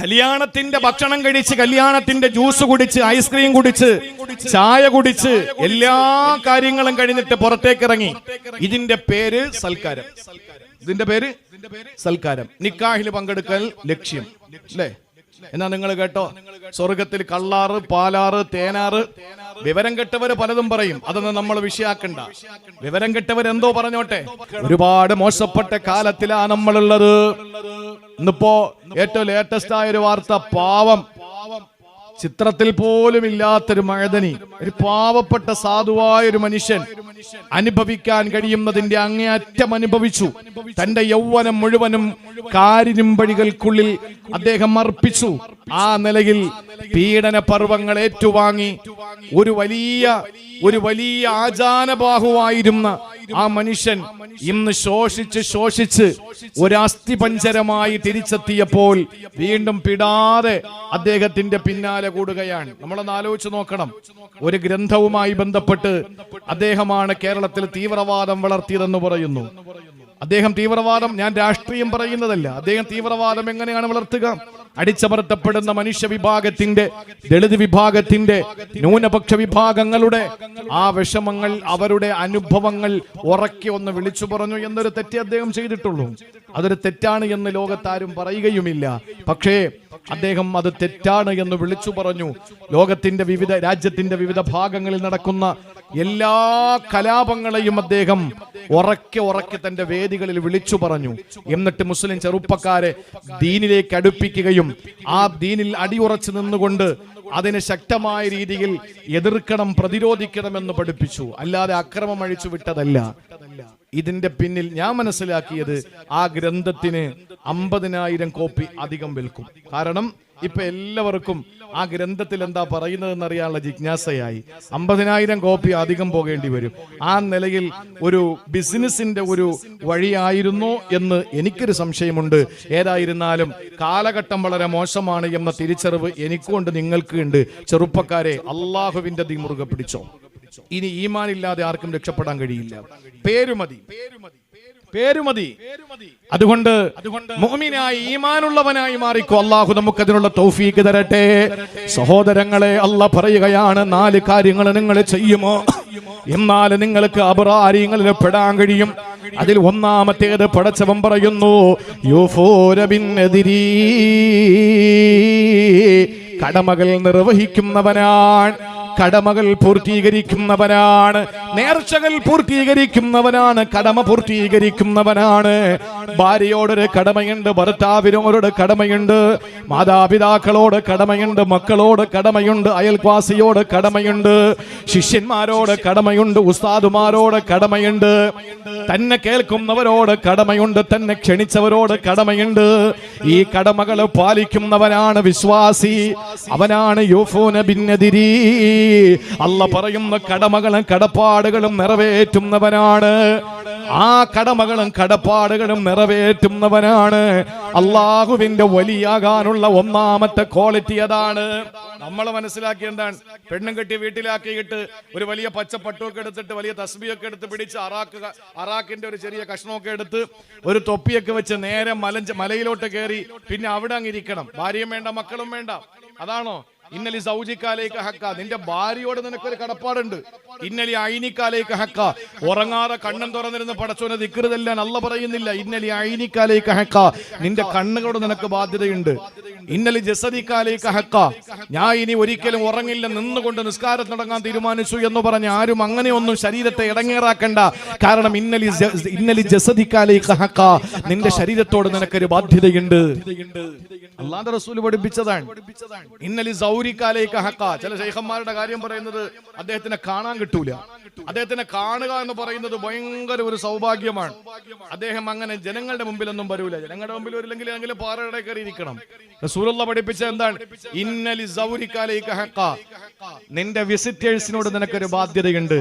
കല്യാണത്തിന്റെ ഭക്ഷണം കഴിച്ച് കല്യാണത്തിന്റെ ജ്യൂസ് കുടിച്ച് ഐസ്ക്രീം കുടിച്ച് ചായ കുടിച്ച് എല്ലാ കാര്യങ്ങളും കഴിഞ്ഞിട്ട് പുറത്തേക്ക് ഇറങ്ങി ഇതിന്റെ പേര് സൽക്കാരം. ഇതിന്റെ പേര് സൽക്കാരം. നിക്കാഹിൽ പങ്കെടുക്കൽ ലക്ഷ്യം. അല്ലേ? എന്നാ നിങ്ങൾ കേട്ടോ? സ്വർഗത്തിൽ കള്ളാറ് പാലാറ് തേനാറ് വിവരം കെട്ടവര് പലതും പറയും. അതൊന്നും നമ്മൾ വിഷയാക്കണ്ട. വിവരം കെട്ടവർ എന്തോ പറഞ്ഞോട്ടെ? ഒരുപാട് മോശപ്പെട്ട കാലത്തിലാ നമ്മളുള്ളത്. ഇന്നിപ്പോ ഏറ്റവും ലേറ്റസ്റ്റ് ആയ ഒരു വാർത്ത പാവം. ചിത്രത്തിൽ പോലും ഇല്ലാത്തൊരു മഴതനി ഒരു പാവപ്പെട്ട സാധുവായ ഒരു മനുഷ്യൻ അനുഭവിക്കാൻ കഴിയുന്നതിന്റെ അങ്ങേയറ്റം അനുഭവിച്ചു. തന്റെ യൗവനം മുഴുവനും കാരിരുമ്പഴികൾക്കുള്ളിൽ അദ്ദേഹം അർപ്പിച്ചു. ആ നിലയിൽ പീഡന പർവങ്ങൾ ഏറ്റുവാങ്ങി ഒരു വലിയ ഒരു വലിയ ആചാനബാഹുവായിരുന്ന ആ മനുഷ്യൻ ഇന്ന് ശോഷിച്ച് ശോഷിച്ച് ഒരു അസ്ഥിപഞ്ചരമായി തിരിച്ചെത്തിയപ്പോൾ വീണ്ടും പിടാതെ അദ്ദേഹത്തിന്റെ പിന്നാലെ കൂടുകയാണ്. നമ്മളൊന്ന് ആലോചിച്ച് നോക്കണം. ഒരു ഗ്രന്ഥവുമായി ബന്ധപ്പെട്ട് അദ്ദേഹമാണ് കേരളത്തിൽ തീവ്രവാദം വളർത്തിയതെന്ന് പറയുന്നു. അദ്ദേഹം തീവ്രവാദം ഞാൻ രാഷ്ട്രീയം പറയുന്നതല്ല. അദ്ദേഹം തീവ്രവാദം എങ്ങനെയാണ് വളർത്തുക? അടിച്ചമർത്തപ്പെടുന്ന മനുഷ്യ വിഭാഗത്തിന്റെ ദളിത് വിഭാഗത്തിന്റെ ന്യൂനപക്ഷ വിഭാഗങ്ങളുടെ ആ വിഷമങ്ങൾ അവരുടെ അനുഭവങ്ങൾ ഉറക്കി ഒന്ന് വിളിച്ചു പറഞ്ഞു എന്നൊരു തെറ്റ് അദ്ദേഹം ചെയ്തിട്ടുള്ളൂ. അതൊരു തെറ്റാണ് എന്ന് ലോകത്താരും പറയുകയുമില്ല. പക്ഷേ അദ്ദേഹം അത് തെറ്റാണ് എന്ന് വിളിച്ചു പറഞ്ഞു. ലോകത്തിന്റെ വിവിധ രാജ്യത്തിന്റെ വിവിധ ഭാഗങ്ങളിൽ നടക്കുന്ന എല്ലാ കലാപങ്ങളെയും അദ്ദേഹം ഉറക്കെ ഉറക്കെ തന്റെ വേദികളിൽ വിളിച്ചു പറഞ്ഞു. എന്നിട്ട് മുസ്ലിം ചെറുപ്പക്കാരെ ദീനിലേക്ക് അടുപ്പിക്കുകയും ആ ദീനിൽ അടിയുറച്ചു നിന്നുകൊണ്ട് അതിനെ ശക്തമായ രീതിയിൽ എതിർക്കണം പ്രതിരോധിക്കണമെന്ന് പഠിപ്പിച്ചു. അല്ലാതെ അക്രമം അഴിച്ചു വിട്ടതല്ല. ഇതിന്റെ പിന്നിൽ ഞാൻ മനസ്സിലാക്കിയത് ആ ഗ്രന്ഥത്തിന് അമ്പതിനായിരം കോപ്പി അധികം വിൽക്കും. കാരണം ഇപ്പൊ എല്ലാവർക്കും ആ ഗ്രന്ഥത്തിൽ എന്താ പറയുന്നതെന്ന് അറിയാനുള്ള ജിജ്ഞാസയായി. അമ്പതിനായിരം കോപ്പി അധികം പോകേണ്ടി വരും. ആ നിലയിൽ ഒരു ബിസിനസിന്റെ ഒരു വഴിയായിരുന്നോ എന്ന് എനിക്കൊരു സംശയമുണ്ട്. ഏതായിരുന്നാലും കാലഘട്ടം വളരെ മോശമാണ് എന്ന തിരിച്ചറിവ് എനിക്കുണ്ട് നിങ്ങൾക്ക് ഉണ്ട് ചെറുപ്പക്കാരെ അള്ളാഹുവിന്റെ തീമുറുകെ പിടിച്ചോ. ഇനി ഈമാനില്ലാതെ ആർക്കും രക്ഷപ്പെടാൻ കഴിയില്ല. പേരുമതി പേരുമതി. അതുകൊണ്ട് മോമിനായി ഈമാനുള്ളവനായി മാറിക്കോ. അള്ളാഹു നമുക്ക് അതിനുള്ള തൗഫീക്ക് തരട്ടെ. സഹോദരങ്ങളെ അല്ല പറയുകയാണ് നാല് കാര്യങ്ങൾ നിങ്ങൾ ചെയ്യുമോ? എന്നാൽ നിങ്ങൾക്ക് അപറാര്യങ്ങളിൽ പെടാൻ കഴിയും. അതിൽ ഒന്നാമത്തേത് പടച്ചവൻ പറയുന്നു യൂഫോരബിന്നെതിരീ കടമകൾ നിർവഹിക്കുന്നവനാണ്. കടമകൾ പൂർത്തീകരിക്കുന്നവനാണ് നേർച്ചകൾ പൂർത്തീകരിക്കുന്നവനാണ് കടമ പൂർത്തീകരിക്കുന്നവനാണ് ഭാര്യയോടൊരു കടമയുണ്ട് ഭർത്താവിനോട് കടമയുണ്ട് മാതാപിതാക്കളോട് കടമയുണ്ട് മക്കളോട് കടമയുണ്ട് അയൽവാസിയോട് കടമയുണ്ട് ശിഷ്യന്മാരോട് കടമയുണ്ട് ഉസ്താദുമാരോട് കടമയുണ്ട് തന്നെ കേൾക്കുന്നവരോട് കടമയുണ്ട് തന്നെ ക്ഷണിച്ചവരോട് കടമയുണ്ട്. ഈ കടമകൾ പാലിക്കുന്നവനാണ് വിശ്വാസി. അവനാണ് യൂഫോന ഭിന്നതിരി അല്ല പറയുന്ന കടമകളും കടപ്പാടുകളും നിറവേറ്റുന്നവനാണ്. ആ കടമകളും കടപ്പാടുകളും നിറവേറ്റുന്നവനാണ്. അള്ളാഹുവിന്റെ വലിയാകാനുള്ള ഒന്നാമത്തെ ക്വാളിറ്റി അതാണ്. നമ്മൾ മനസ്സിലാക്കി എന്താണ്? പെണ്ണും കെട്ടി വീട്ടിലാക്കിയിട്ട് ഒരു വലിയ പച്ചപ്പട്ടുമൊക്കെ എടുത്തിട്ട് വലിയ തസ്ബിയൊക്കെ എടുത്ത് പിടിച്ച് അറാക്ക് അറാക്കിന്റെ ഒരു ചെറിയ കഷ്ണമൊക്കെ എടുത്ത് ഒരു തൊപ്പിയൊക്കെ വെച്ച് നേരെ മലഞ്ച് മലയിലോട്ട് കയറി പിന്നെ അവിടെ അങ്ങ് ഇരിക്കണം. ഭാര്യയും വേണ്ട മക്കളും വേണ്ട. അതാണോ? ഇന്നലെ സൗജിക്കാലേക്ക് ഹക്ക. നിന്റെ ഭാര്യയോട് നിനക്കൊരു കടപ്പാടുണ്ട്. ഇന്നലെ ഐനിക്കാലേക്ക് ഹക്ക. ഉറങ്ങാതെ കണ്ണൻ തുറന്നിരുന്ന് പടച്ചോനെ ദിക്കറുതെല്ലാം അല്ല പറയുന്നില്ല. ഇന്നലെ ഐനിക്കാലേക്ക് ഹക്ക. നിന്റെ കണ്ണുകളോട് നിനക്ക് ബാധ്യതയുണ്ട്. ഇന്നലെ ജസദിക്കാലേക്ക് ഹക്ക. ഞാൻ ഇനി ഒരിക്കലും ഉറങ്ങില്ല നിന്നുകൊണ്ട് നിസ്കാരം തുടങ്ങാൻ തീരുമാനിച്ചു എന്ന് പറഞ്ഞ് ആരും അങ്ങനെയൊന്നും ശരീരത്തെ ഇടങ്ങേറാക്കണ്ട. കാരണം ഇന്നലെ ഇന്നലെ ജസദിക്കാലേക്ക് ഹക്ക. നിന്റെ ശരീരത്തോട് നിനക്കൊരു ബാധ്യതയുണ്ട്. അള്ളാന്റെ റസൂൽ പഠിപ്പിച്ചതാണ്. ഇന്നലെ സൗരിക്കാലേക്ക് ഹക്ക. ചില ശൈഖന്മാരുടെ കാര്യം പറയുന്നത് അദ്ദേഹത്തിനെ കാണാൻ കിട്ടൂല. അദ്ദേഹത്തിനെ കാണുക എന്ന് പറയുന്നത് ഭയങ്കര ഒരു സൗഭാഗ്യമാണ്. അദ്ദേഹം അങ്ങനെ ജനങ്ങളുടെ മുമ്പിലൊന്നും വരൂല. ജനങ്ങളുടെ മുമ്പിൽ വരില്ലെങ്കിൽ എങ്കിലും പാറയുടെ കയറി ഇരിക്കണം. റസൂലുള്ള പഠിപ്പിച്ച എന്താണ്? ഇന്നലി നിന്റെ വിസിറ്റേഴ്സിനോട് നിനക്കൊരു ബാധ്യതയുണ്ട്.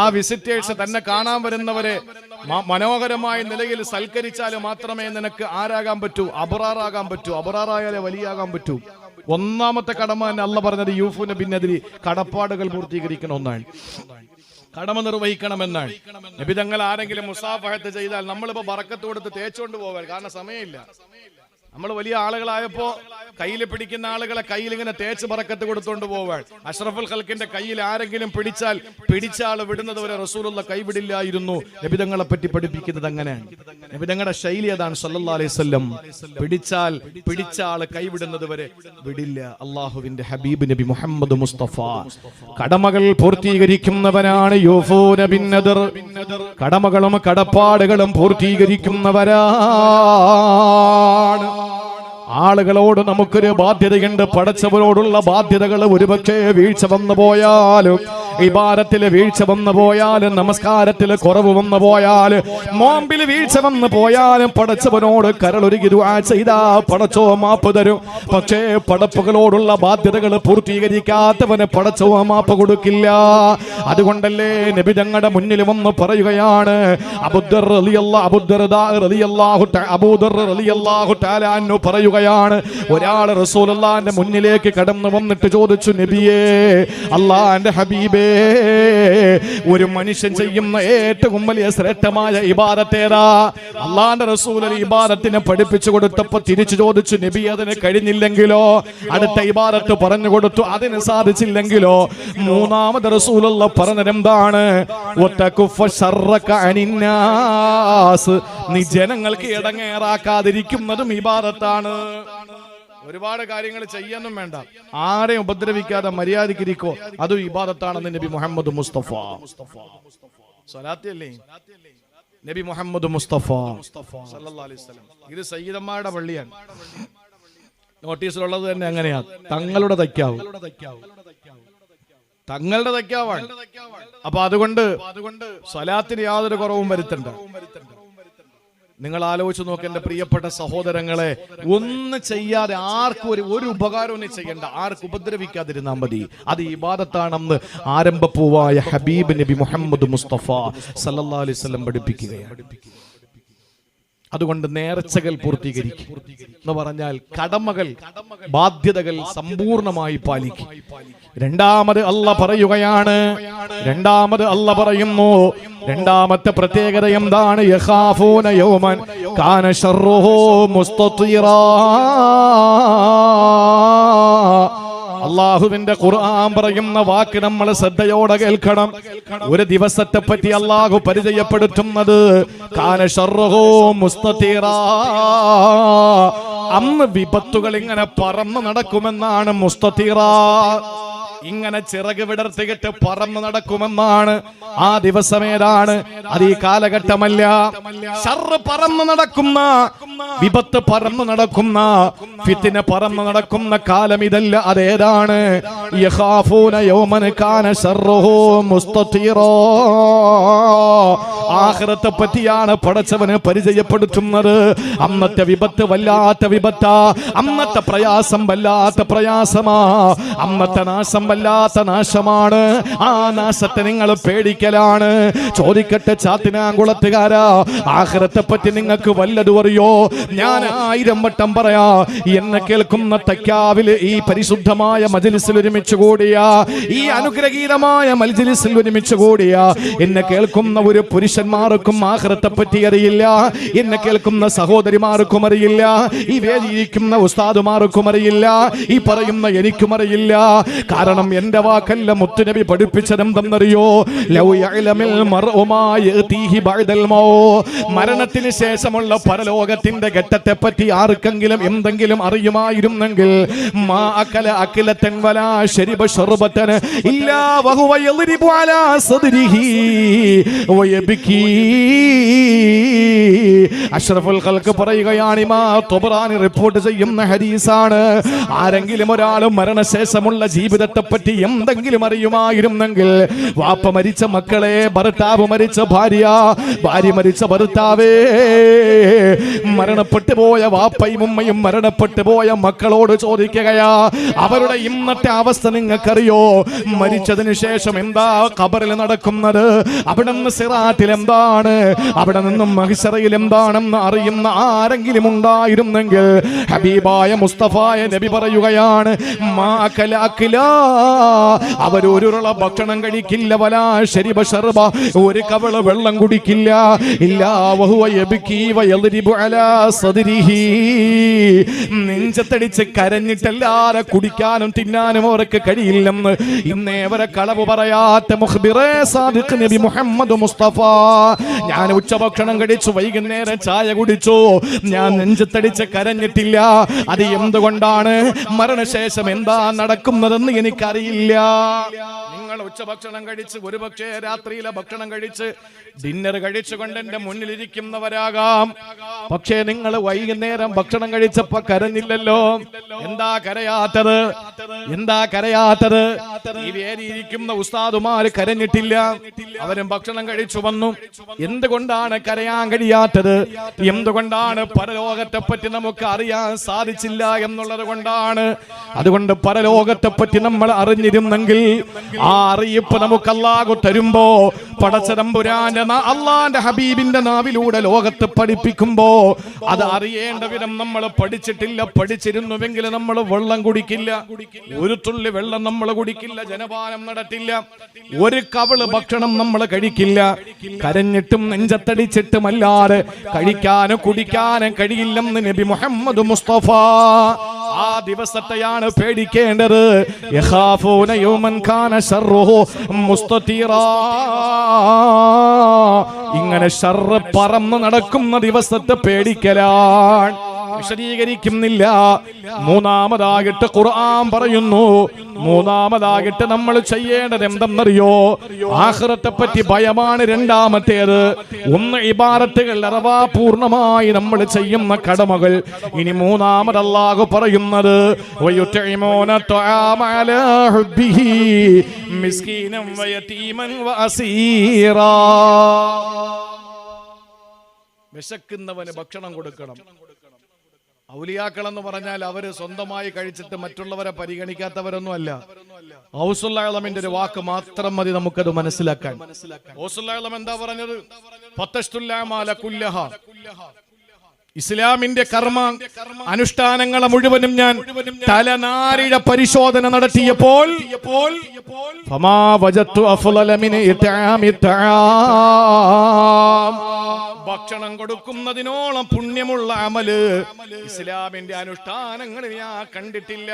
ആ വിസിറ്റേഴ്സ് തന്നെ കാണാൻ വരുന്നവരെ മനോഹരമായ നിലയിൽ സൽക്കരിച്ചാൽ മാത്രമേ നിനക്ക് ആരാകാൻ പറ്റൂ അബറാറാകാൻ പറ്റൂ അബറാറായാലേ വലിയാകാൻ പറ്റൂ. ഒന്നാമത്തെ കടമ തന്നെ അല്ല പറഞ്ഞത് യൂഫു നബിനെതിരെ കടപ്പാടുകൾ പൂർത്തീകരിക്കണം ഒന്നാണ് കടമ നിർവഹിക്കണമെന്നാണ്. നബിതങ്ങൾ ആരെങ്കിലും മുസാഫഹത്ത് ചെയ്താൽ നമ്മളിപ്പോ ബറക്കത്ത് കൊടുത്ത് തേച്ചുകൊണ്ട് പോകാൻ കാരണം സമയമില്ല. നമ്മൾ വലിയ ആളുകളായപ്പോ കയ്യിൽ പിടിക്കുന്ന ആളുകളെ കയ്യിൽ ഇങ്ങനെ തേച്ച് പറക്കത്ത് കൊടുത്തോണ്ട് പോവാൻ. അഷ്റഫുൽ ഖൽക്കിന്റെ കയ്യിൽ ആരെങ്കിലും പിടിച്ചാൽ പിടിച്ച ആൾ വിടുന്നത് വരെ റസൂലുള്ള കൈവിടില്ലായിരുന്നു. നബിതങ്ങളെ പറ്റി പഠിപ്പിക്കുന്നത് അങ്ങനെയാണ് നബിതങ്ങളുടെ ശൈലി അതാണ് അലൈഹി വസല്ലം. പിടിച്ചാൽ പിടിച്ച ആൾ കൈവിടുന്നത് വരെ വിടില്ല. അള്ളാഹുവിന്റെ ഹബീബ് നബി മുഹമ്മദ് മുസ്തഫ. കടമകൾ പൂർത്തീകരിക്കുന്നവനാണ് കടമകളും കടപ്പാടുകളും പൂർത്തീകരിക്കുന്നവരാണ്. ആളുകളോട് നമുക്കൊരു ബാധ്യതയുണ്ട്. പടച്ചവരോടുള്ള ബാധ്യതകൾ ഒരുപക്ഷെ വീഴ്ച വന്നു പോയാലും ഇബാരത്തിൽ വീഴ്ച വന്നു പോയാലും നമസ്കാരത്തിൽ കുറവ് വന്നു പോയാലും മോമ്പിൽ വീഴ്ച വന്നു പോയാലും പടച്ചവനോട് കരളൊരുകി ചെയ്താ പടച്ചോ മാപ്പ് തരും. പക്ഷേ പടപ്പുകളോടുള്ള ബാധ്യതകൾ പൂർത്തീകരിക്കാത്തവന് പടച്ചോ മാപ്പ് കൊടുക്കില്ല. അതുകൊണ്ടല്ലേ നബി ഞങ്ങളുടെ മുന്നിൽ വന്ന് പറയുകയാണ് അബുദർ അബൂദർ തആല അൻഹു പറയുകയാണ് ഒരാൾ റസൂലുള്ളാഹിന്റെ മുന്നിലേക്ക് കടന്നു വന്നിട്ട് ചോദിച്ചു നബിയേ അള്ളാന്റെ ഹബീബേ ഒരു മനുഷ്യൻ ചെയ്യുന്ന ഏറ്റവും വലിയ ശ്രേഷ്ഠമായ ഇബാദത്തേതാ അള്ളാന്റെ റസൂൽ ഇബാദത്തിനെ പഠിപ്പിച്ചു കൊടുത്തപ്പോ തിരിച്ചു ചോദിച്ചു നബി അതിന് കഴിഞ്ഞില്ലെങ്കിലോ? അടുത്ത ഇബാദത്ത് പറഞ്ഞു കൊടുത്തു അതിന് സാധിച്ചില്ലെങ്കിലോ? മൂന്നാമത് റസൂലുള്ള പറഞ്ഞതെന്താണ്. നീ ജനങ്ങൾക്ക് ഇടങ്ങേറാക്കാതിരിക്കുന്നതും ഇബാദത്താണ്. ഒരുപാട് കാര്യങ്ങൾ ചെയ്യാനും വേണ്ട. ആരെയും ഉപദ്രവിക്കാതെ മര്യാദക്കിരിക്കോ അതും ഇബാദത്താണെന്ന് നബി മുഹമ്മദ് മുസ്തഫ. സ്വലാത്തിയല്ലേ? നബി മുഹമ്മദ് മുസ്തഫ. ഇത് സയ്യിദന്മാരുടെ പള്ളിയാണ്. നോട്ടീസിലുള്ളത് തന്നെ അങ്ങനെയാ. തങ്ങളുടെ തയ്ക്കാവ് തങ്ങളുടെ തയ്ക്കാവാണ് അപ്പൊ അതുകൊണ്ട് അതുകൊണ്ട് സ്വലാത്തിന് യാതൊരു കുറവും വരുത്തണ്ട. നിങ്ങൾ ആലോചിച്ച് നോക്ക് എന്റെ പ്രിയപ്പെട്ട സഹോദരങ്ങളെ ഒന്നും ചെയ്യാതെ ആർക്കും ഒരു ഒരു ഉപകാരവും ഒന്നും ചെയ്യണ്ട. ആർക്കും ഉപദ്രവിക്കാതിരുന്നാൽ മതി. അത് ഇബാദത്താണെന്ന് ആരംഭപ്പൂവായ ഹബീബ് നബി മുഹമ്മദ് മുസ്തഫ സല്ലാ അലൈഹി വസല്ലം പഠിപ്പിക്കുകയാണ്. അതുകൊണ്ട് നേർച്ചകൾ പൂർത്തീകരിക്കും. എന്ന് പറഞ്ഞാൽ കടമകൾ ബാധ്യതകൾ സമ്പൂർണമായി പാലിക്കും. രണ്ടാമത് അല്ല പറയുകയാണ്. രണ്ടാമത് അല്ല പറയുന്നു രണ്ടാമത്തെ പ്രത്യേകത എന്താണ് യഖാഫൂന യൗമൻ. കാന ശർറുഹു മുസ്തതിറാ. അള്ളാഹുവിന്റെ ഖുർആൻ പറയുന്ന വാക്ക് നമ്മൾ ശ്രദ്ധയോടെ കേൾക്കണം. ഒരു ദിവസത്തെ പറ്റി അള്ളാഹു പരിചയപ്പെടുത്തുന്നത് കാന അന്ന് വിപത്തുകൾ ഇങ്ങനെ പറന്നു നടക്കുമെന്നാണ് മുസ്തതീറാ. ഇങ്ങനെ ചിറക് വിടർത്തിയിട്ട് പറന്നു നടക്കുമെന്നാണ്. ആ ദിവസം ഏതാണ്? അത് ഈ കാലഘട്ടമല്ല. ഷർറ് പറന്നു നടക്കുന്ന വിപത്ത് പറന്നു നടക്കുന്ന ഫിത്തിന പറന്നു നടക്കുന്ന കാലം ഇതല്ല അതേതാണ്? ആഖിറത്തെ പറ്റിയാണ് പടച്ചവന് പരിചയപ്പെടുത്തുന്നത്. അന്നത്തെ വിപത്ത് വല്ലാത്ത വിപത്താ. അന്നത്തെ പ്രയാസം വല്ലാത്ത പ്രയാസമാ. അന്നത്തെ നാശം വല്ലാത്ത നാശമാണ്. ആ നാശത്തെ നിങ്ങൾ പേടിക്കലാണ്. ചോദിക്കട്ടെ ചാത്തിനാങ്കുളത്തുകാരാ ആഹ്റത്തെ പറ്റി നിങ്ങൾക്ക് വല്ലതും അറിയോ? ഞാൻ ആയിരം വട്ടം പറയാ എന്നെ കേൾക്കുന്ന തക്കാവിൽ ഈ പരിശുദ്ധമായ മജലിസിൽ ഒരുമിച്ച് കൂടിയ ഈ അനുഗ്രഹീതമായ മജലിസിൽ ഒരുമിച്ച് കൂടിയ. എന്നെ കേൾക്കുന്ന ഒരു പുരുഷന്മാർക്കും ആഹ്റത്തെ പറ്റി അറിയില്ല. എന്നെ കേൾക്കുന്ന സഹോദരിമാർക്കും അറിയില്ല. ഈ വേദിയിരിക്കുന്ന ഉസ്താദുമാർക്കും അറിയില്ല. ഈ പറയുന്ന എനിക്കും അറിയില്ല. കാരണം കാരണം എന്റെ വാക്കല്ല മുത്തുനബി പഠിപ്പിച്ചതെന്തെന്നറിയോ? മരണത്തിന് ശേഷമുള്ള പരലോകത്തിന്റെ ഘട്ടത്തെ പറ്റി ആർക്കെങ്കിലും എന്തെങ്കിലും അറിയുമായിരുന്നെങ്കിൽ മാ അകല വലാ ഇല്ലാ അലാ ഇമാ റിപ്പോർട്ട് ചെയ്യുന്ന ഹദീസാണ്. ആരെങ്കിലും ഒരാൾ മരണശേഷമുള്ള ജീവിതത്തെ പറ്റി എന്തെങ്കിലും അറിയുമായിരുന്നെങ്കിൽ വാപ്പ മരിച്ച മക്കളെ ഭർത്താവ് മരിച്ച ഭാര്യ ഭാര്യ മരിച്ച ഭർത്താവേ. മരണപ്പെട്ടു പോയ വാപ്പയും ഉമ്മയും മരണപ്പെട്ടു പോയ മക്കളോട് ചോദിക്കുകയാ അവരുടെ ഇന്നത്തെ അവസ്ഥ നിങ്ങൾക്കറിയോ? മരിച്ചതിന് ശേഷം എന്താ കബറിൽ നടക്കുന്നത്? അവിടെ നിന്ന് സിറാറ്റിൽ എന്താണ്? അവിടെ നിന്നും മഹിസറയിൽ എന്താണെന്ന് അറിയുന്ന ആരെങ്കിലും ഉണ്ടായിരുന്നെങ്കിൽ ഹബീബായ മുസ്തഫായ നബി പറയുകയാണ് മാ. അവരൊരുള ഭക്ഷണം കഴിക്കില്ല വലാ ശരിബ ശർബ ഒരു കവള വെള്ളം കുടിക്കില്ല. ഇല്ലാ വഹുവ നെഞ്ചത്തടിച്ച് കരഞ്ഞിട്ടെല്ലാരെ കുടിക്കാനും തിന്നാനും അവർക്ക് കഴിയില്ലെന്ന് ഇന്നേ അവരെ കളവ് പറയാത്ത നബി ഞാൻ ഉച്ചഭക്ഷണം കഴിച്ചു വൈകുന്നേരം ചായ കുടിച്ചു. ഞാൻ നെഞ്ചത്തടിച്ച് കരഞ്ഞിട്ടില്ല. അത് എന്തുകൊണ്ടാണ്? മരണശേഷം എന്താ നടക്കുന്നതെന്ന് എനിക്കറിയില്ല നിങ്ങൾ ഉച്ചഭക്ഷണം കഴിച്ച് ഒരുപക്ഷെ രാത്രിയിലെ ഭക്ഷണം കഴിച്ച് ഡിന്നർ കഴിച്ചുകൊണ്ട് എന്റെ മുന്നിലിരിക്കുന്നവരാകാം. പക്ഷേ നിങ്ങൾ വൈകുന്നേരം ഭക്ഷണം കഴിച്ചപ്പോ കരഞ്ഞില്ലല്ലോ. എന്താ കരയാത്തത്? എന്താ കരയാത്തത്? ഈ വേദിയിരിക്കുന്ന ഉസ്താദുമാര് കരഞ്ഞിട്ടില്ല. അവരും ഭക്ഷണം കഴിച്ചു വന്നു. എന്തുകൊണ്ടാണ് കരയാൻ കഴിയാത്തത്? എന്തുകൊണ്ടാണ് പരലോകത്തെ പറ്റി നമുക്ക് അറിയാൻ സാധിച്ചില്ല എന്നുള്ളത് കൊണ്ടാണ്. അതുകൊണ്ട് പരലോകത്തെ പറ്റി നമ്മൾ അറിഞ്ഞിരുന്നെങ്കിൽ ആ അറിയിപ്പ് നമുക്ക് അല്ലാഹു തരുമ്പോ പടച്ചതമ്പുരാന്റെ അള്ളാന്റെ ഹബീബിന്റെ നാവിലൂടെ ലോകത്ത് പഠിപ്പിക്കുമ്പോ അത് അറിയേണ്ട വിധം നമ്മൾ പഠിച്ചിട്ടില്ല. പഠിച്ചിരുന്നുവെങ്കിൽ നമ്മൾ വെള്ളം കുടിക്കില്ല. ഒരു തുള്ളി വെള്ളം നമ്മൾ കുടിക്കില്ല. ജനപാനം നടത്തില്ല. ഒരു കവൾ ഭക്ഷണം നമ്മൾ കഴിക്കില്ല. കരഞ്ഞിട്ടും നെഞ്ചത്തടിച്ചിട്ടും അല്ലാതെ കഴിക്കാനും കുടിക്കാനും കഴിയില്ലെന്ന് നബി മുഹമ്മദ് മുസ്തഫ ആ ദിവസത്തെയാണ് പേടിക്കേണ്ടത്. യഖാഫൂന يوما കാന شره مستطيرا. ഇങ്ങനെ ഷർറ് പറന്ന് നടക്കുന്ന ദിവസത്തെ പേടിക്കലാണ്. വിശദീകരിക്കുന്നില്ല. മൂന്നാമതായിട്ട് ഖുർആൻ പറയുന്നു. മൂന്നാമതായിട്ട് നമ്മൾ ചെയ്യേണ്ടത് എന്തെന്നറിയോ? ആഹ്റത്തെ പറ്റി ഭയമാണ് രണ്ടാമത്തേത്. ഒന്ന് ഇബാറത്തുകൾ അഥവാ പൂർണമായി നമ്മൾ ചെയ്യുന്ന കടമകൾ. ഇനി മൂന്നാമത് അല്ലാഹു പറയുന്നത് വയുത്തഇമൂന مسكينا ويتيما വഅസീറാ. വിശക്കുന്നവന് ഭക്ഷണം കൊടുക്കണം. ഔലിയാക്കൾ എന്ന് പറഞ്ഞാൽ അവർ സ്വന്തമായി കഴിച്ചിട്ട് മറ്റുള്ളവരെ പരിഗണിക്കാത്തവരൊന്നും അല്ല ഔസുല്ലാളമിന്റെ ഒരു വാക്ക് മാത്രം മതി നമുക്കത് മനസ്സിലാക്കാൻ. ഔസുല്ലാളം എന്താ പറഞ്ഞത്? ഇസ്ലാമിന്റെ കർമ്മ അനുഷ്ഠാനങ്ങളെ മുഴുവനും ഞാൻ തലനാരിഴ പരിശോധന നടത്തിയപ്പോൾ. ഭക്ഷണം കൊടുക്കുന്നതിനോളം പുണ്യമുള്ള അമൽ ഇസ്ലാമിന്റെ അനുഷ്ഠാനങ്ങളിൽ ഞാൻ കണ്ടിട്ടില്ല